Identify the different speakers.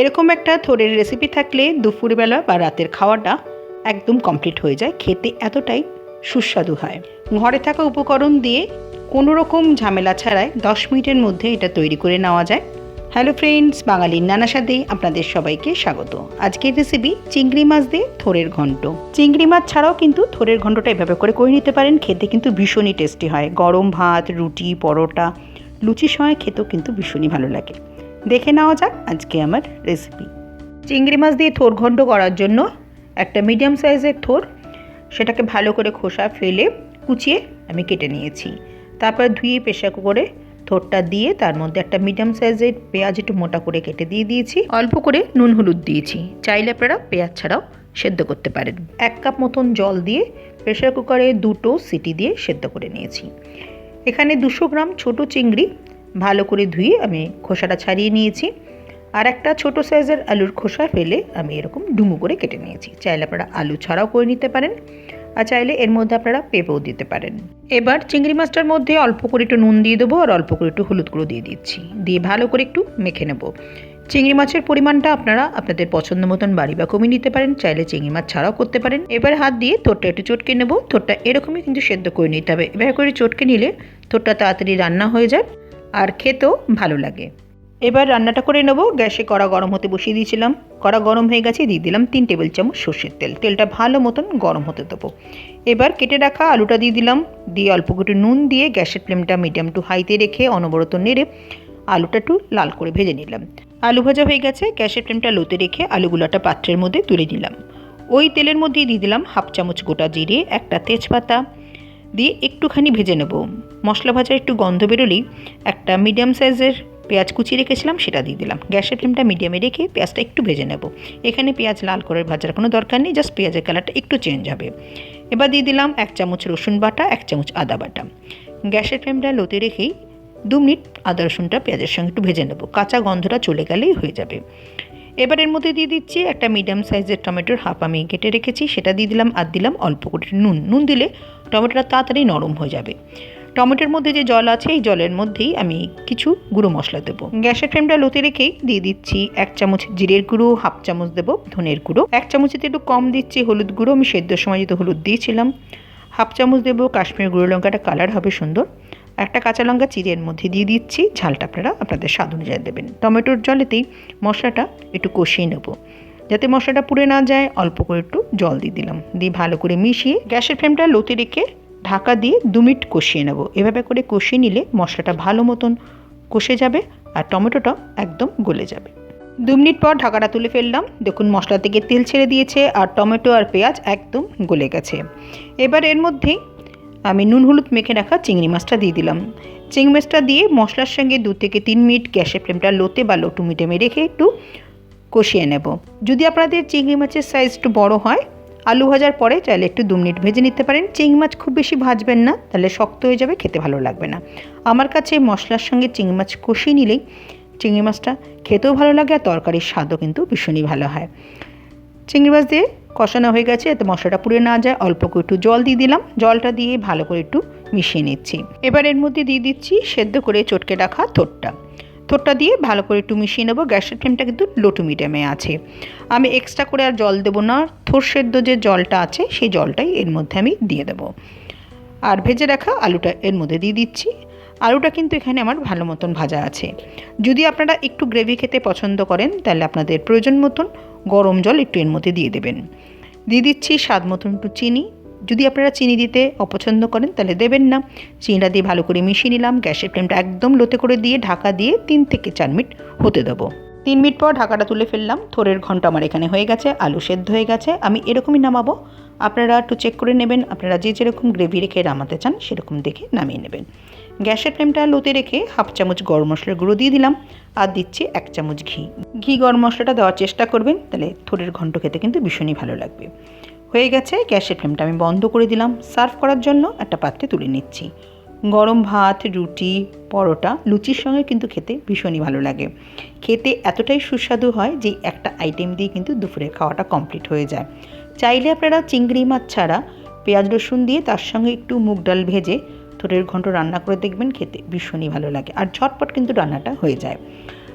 Speaker 1: এরকম একটা থোরের রেসিপি থাকলে দুপুরবেলা বা রাতের খাওয়াটা একদম কমপ্লিট হয়ে যায়, খেতে এতটাই সুস্বাদু হয়। ঘরে থাকা উপকরণ দিয়ে কোনো রকম ঝামেলা ছাড়াই দশ মিনিটের মধ্যে এটা তৈরি করে নেওয়া যায়। হ্যালো ফ্রেন্ডস বাঙালির নানা স্বাদে আপনাদের সবাইকে স্বাগত। আজকের রেসিপি চিংড়ি মাছ দিয়ে থোরের ঘন্ট। চিংড়ি মাছ ছাড়াও কিন্তু থোরের ঘন্টটা এভাবে করে করে নিতে পারেন, খেতে কিন্তু ভীষণই টেস্টি হয়। গরম ভাত, রুটি, পরোটা লুচির সময় খেতেও কিন্তু ভীষণই ভালো লাগে। দেখে নেওয়া যাক আজকে আমার রেসিপি চিংড়ি মাছ দিয়ে থোর ঘন্ট করার জন্য একটা মিডিয়াম সাইজের থোর, সেটাকে ভালো করে খোসা ফেলে কুচিয়ে আমি কেটে নিয়েছি। তারপর ধুয়ে প্রেশার কুকারে থোরটা দিয়ে তার মধ্যে একটা মিডিয়াম সাইজের পেঁয়াজ একটু মোটা করে কেটে দিয়ে দিয়েছি। অল্প করে নুন হলুদ দিয়েছি। চাইলে আপনারা পেঁয়াজ ছাড়াও সেদ্ধ করতে পারেন। এক কাপ মতন জল দিয়ে প্রেশার কুকারে দুটো সিটি দিয়ে সেদ্ধ করে নিয়েছি। এখানে দুশো গ্রাম ছোট চিংড়ি ভালো করে ধুয়ে আমি খোসাটা ছাড়িয়ে নিয়েছি। আর একটা ছোট সাইজের আলুর খোসা ফেলে আমি এরকম ডুমু করে কেটে নিয়েছি। চাইলে আপনারা আলু ছাড়াও করে নিতে পারেন, আর চাইলে এর মধ্যে আপনারা পেঁপেও দিতে পারেন। এবার চিংড়ি মাছটার মধ্যে অল্প করে একটু নুন দিয়ে দেবো আর অল্প করে একটু হলুদ গুঁড়ো দিয়ে দিচ্ছি। দিয়ে ভালো করে একটু মেখে নেব। চিংড়ি মাছের পরিমাণটা আপনারা আপনাদের পছন্দ মতন বাড়ি বা কমিয়ে নিতে পারেন, চাইলে চিংড়ি মাছ ছাড়াও করতে পারেন। এবার হাত দিয়ে থোরটা একটু চটকে নেব। থোরটা এরকমই কিন্তু সেদ্ধ করে নিতে হবে। এবার করে চটকে নিলে থোরটা তাড়াতাড়ি রান্না হয়ে যায়। আর খেতেও ভালো লাগে। এবার রান্নাটা করে নেব। গ্যাসে কড়া গরম হতে বসিয়ে দিয়েছিলাম। কড়া গরম হয়ে গেছে, দিয়ে দিলাম তিন টেবিল চামচ সর্ষের তেল। তেলটা ভালো মতন গরম হতে দেবো। এবার কেটে রাখা আলুটা দিয়ে দিলাম। দিয়ে অল্প একটু নুন দিয়ে গ্যাসের ফ্লেমটা মিডিয়াম টু হাইতে রেখে অনবরত নেড়ে আলুটা একটু লাল করে ভেজে নিলাম। আলু ভাজা হয়ে গেছে। গ্যাসের ফ্লেমটা লোতে রেখে আলুগুলোটা পাত্রের মধ্যে তুলে নিলাম। ওই তেলের মধ্যে দিয়ে দিলাম হাফ চামচ গোটা জিরে, একটা তেজপাতা। দিয়ে একটুখানি ভেজে নেব। মশলা ভাজার একটু গন্ধ বেরোলেই একটা মিডিয়াম সাইজের পেঁয়াজ কুচি রেখেছিলাম, সেটা দিয়ে দিলাম। গ্যাসের ফ্লেমটা মিডিয়ামে রেখে পেঁয়াজটা একটু ভেজে নেব। এখানে পেঁয়াজ লাল করে ভাজার কোনো দরকার নেই জাস্ট পেঁয়াজের কালারটা একটু চেঞ্জ হবে। এবার দিয়ে দিলাম এক চামচ রসুন বাটা, এক চামচ আদা বাটা। গ্যাসের ফ্লেমটা লোতে রেখেই দু মিনিট আদা রসুনটা পেঁয়াজের সঙ্গে একটু ভেজে নেব। কাঁচা গন্ধটা চলে গেলেই হয়ে যাবে। এবার এর মধ্যে দিয়ে দিচ্ছি একটা মিডিয়াম সাইজের টমেটোর হাফ আমি কেটে রেখেছি, সেটা দিয়ে দিলাম আর দিলাম অল্প করে নুন। নুন দিলে টমেটোটা তাড়াতাড়ি নরম হয়ে যাবে। টমেটোর মধ্যে যে জল আছে, এই জলের মধ্যেই আমি কিছু গুঁড়ো মশলা দেবো। গ্যাসের ফ্লেমটা লোতে রেখেই দিয়ে দিচ্ছি এক চামচ জিরের গুঁড়ো, হাফ চামচ দেবো ধনের গুঁড়ো। এক চামচেতে একটু কম দিচ্ছি হলুদ গুঁড়ো, আমি সেদ্ধর সময় যেহেতু হলুদ দিয়েছিলাম। হাফ চামচ দেবো কাশ্মীর গুঁড়ো লঙ্কাটা, কালার হবে সুন্দর। একটা কাঁচা লঙ্কা চিড়ের মধ্যে দিয়ে দিচ্ছি, ঝালটা আপনারা আপনাদের স্বাদ অনুযায়ী দেবেন। টমেটোর জলেতেই মশলাটা একটু কষিয়ে নেব। যাতে মশলাটা পুড়ে না যায়, অল্প করে একটু জল দিয়ে দিলাম। দিয়ে ভালো করে মিশিয়ে গ্যাসের ফ্লেমটা লোতে রেখে ঢাকা দিয়ে দু মিনিট কষিয়ে নেব। এভাবে করে কষিয়ে নিলে মশলাটা ভালো মতন কষে যাবে আর টমেটোটা একদম গলে যাবে। দু মিনিট পর ঢাকাটা তুলে ফেললাম। দেখুন, মশলা থেকে তেল ছেড়ে দিয়েছে আর টমেটো আর পেঁয়াজ একদম গলে গেছে। এবার এর মধ্যেই আমি নুন হলুদ মেখে রাখা চিংড়ি মাছটা দিয়ে দিলাম। চিংড়ি মাছটা দিয়ে মশলার সঙ্গে দু থেকে তিন মিনিট গ্যাসের ফ্লেমটা লোতে বা লোটু মিডিয়ামে রেখে একটু কষিয়ে নেব। যদি আপনাদের চিংড়ি মাছের সাইজ একটু বড় হয় আলু ভাজার পরে চাইলে একটু দু মিনিট ভেজে নিতে পারেন। চিংড়ি মাছ খুব বেশি ভাজবেন না, তাহলে শক্ত হয়ে যাবে, খেতে ভালো লাগবে না। আমার কাছে মশলার সঙ্গে চিংড়ি মাছ কষিয়ে নিলেই চিংড়ি মাছটা খেতেও ভালো লাগে আর তরকারির স্বাদও কিন্তু ভীষণই ভালো হয়। চিংড়ি মাছ দিয়ে কষানো হয়ে গেছে, এতে মশলাটা পুড়ে না যায়, অল্প করে একটু জল দিয়ে দিলাম। জলটা দিয়ে ভালো করে একটু মিশিয়ে নিচ্ছি। এবার এর মধ্যে দিয়ে দিচ্ছি সেদ্ধ করে চটকে রাখা থোরটা থোরটা দিয়ে ভালো করে একটু মিশিয়ে নেব। গ্যাসের ফ্লেমটা কিন্তু লো টু মিডিয়ামে আছে। আমি এক্সট্রা করে আর জল দেবো না। থোর সেদ্ধ যে জলটা আছে, সেই জলটাই এর মধ্যে আমি দিয়ে দেবো। আর ভেজে রাখা আলুটা এর মধ্যে দিয়ে দিচ্ছি। আলুটা কিন্তু এখানে আমার ভালো মতন ভাজা আছে। যদি আপনারা একটু গ্রেভি খেতে পছন্দ করেন, তাহলে আপনাদের প্রয়োজন মতন গরম জল একটু এর মধ্যে দিয়ে দেবেন। দিয়ে দিচ্ছি স্বাদ মতন একটু চিনি। যদি আপনারা চিনি দিতে অপছন্দ করেন, তাহলে দেবেন না। চিনিটা দিয়ে ভালো করে মিশিয়ে নিলাম। গ্যাসের ফ্লেমটা একদম লোতে করে দিয়ে ঢাকা দিয়ে তিন থেকে চার মিনিট হতে দেবো। তিন মিনিট পর ঢাকাটা তুলে ফেললাম। থোরের ঘণ্টা আমার এখানে হয়ে গেছে, আলু সেদ্ধ হয়ে গেছে। আমি এরকমই নামাবো। আপনারা একটু চেক করে নেবেন। আপনারা যে যেরকম গ্রেভি রেখে নামাতে চান, সেরকম দেখে নামিয়ে নেবেন। গ্যাসের ফ্লেমটা লোতে রেখে হাফ চামচ গরম মশলার গুঁড়ো দিয়ে দিলাম আর দিচ্ছি এক চামচ ঘি। ঘি গরম মশলাটা দেওয়ার চেষ্টা করবেন, তাহলে থোরের ঘন্ট খেতে কিন্তু ভীষণই ভালো লাগবে। হয়ে গেছে, গ্যাসের ফ্লেমটা আমি বন্ধ করে দিলাম। সার্ভ করার জন্য একটা পাত্রে তুলে নিচ্ছি। গরম ভাত, রুটি, পরোটা লুচির সঙ্গে কিন্তু খেতে ভীষণই ভালো লাগে। খেতে এতটাই সুস্বাদু হয় যে একটা আইটেম দিয়ে কিন্তু দুপুরের খাওয়াটা কমপ্লিট হয়ে যায়। চাইলে আপনারা চিংড়ি মাছ ছাড়া পেঁয়াজ রসুন দিয়ে তার সঙ্গে একটু মুগ ডাল ভেজে থোরের ঘন্ট রান্না করে দেখবেন, খেতে ভীষণই ভালো লাগে। আর ঝটপট কিন্তু রান্নাটা হয়ে যায়।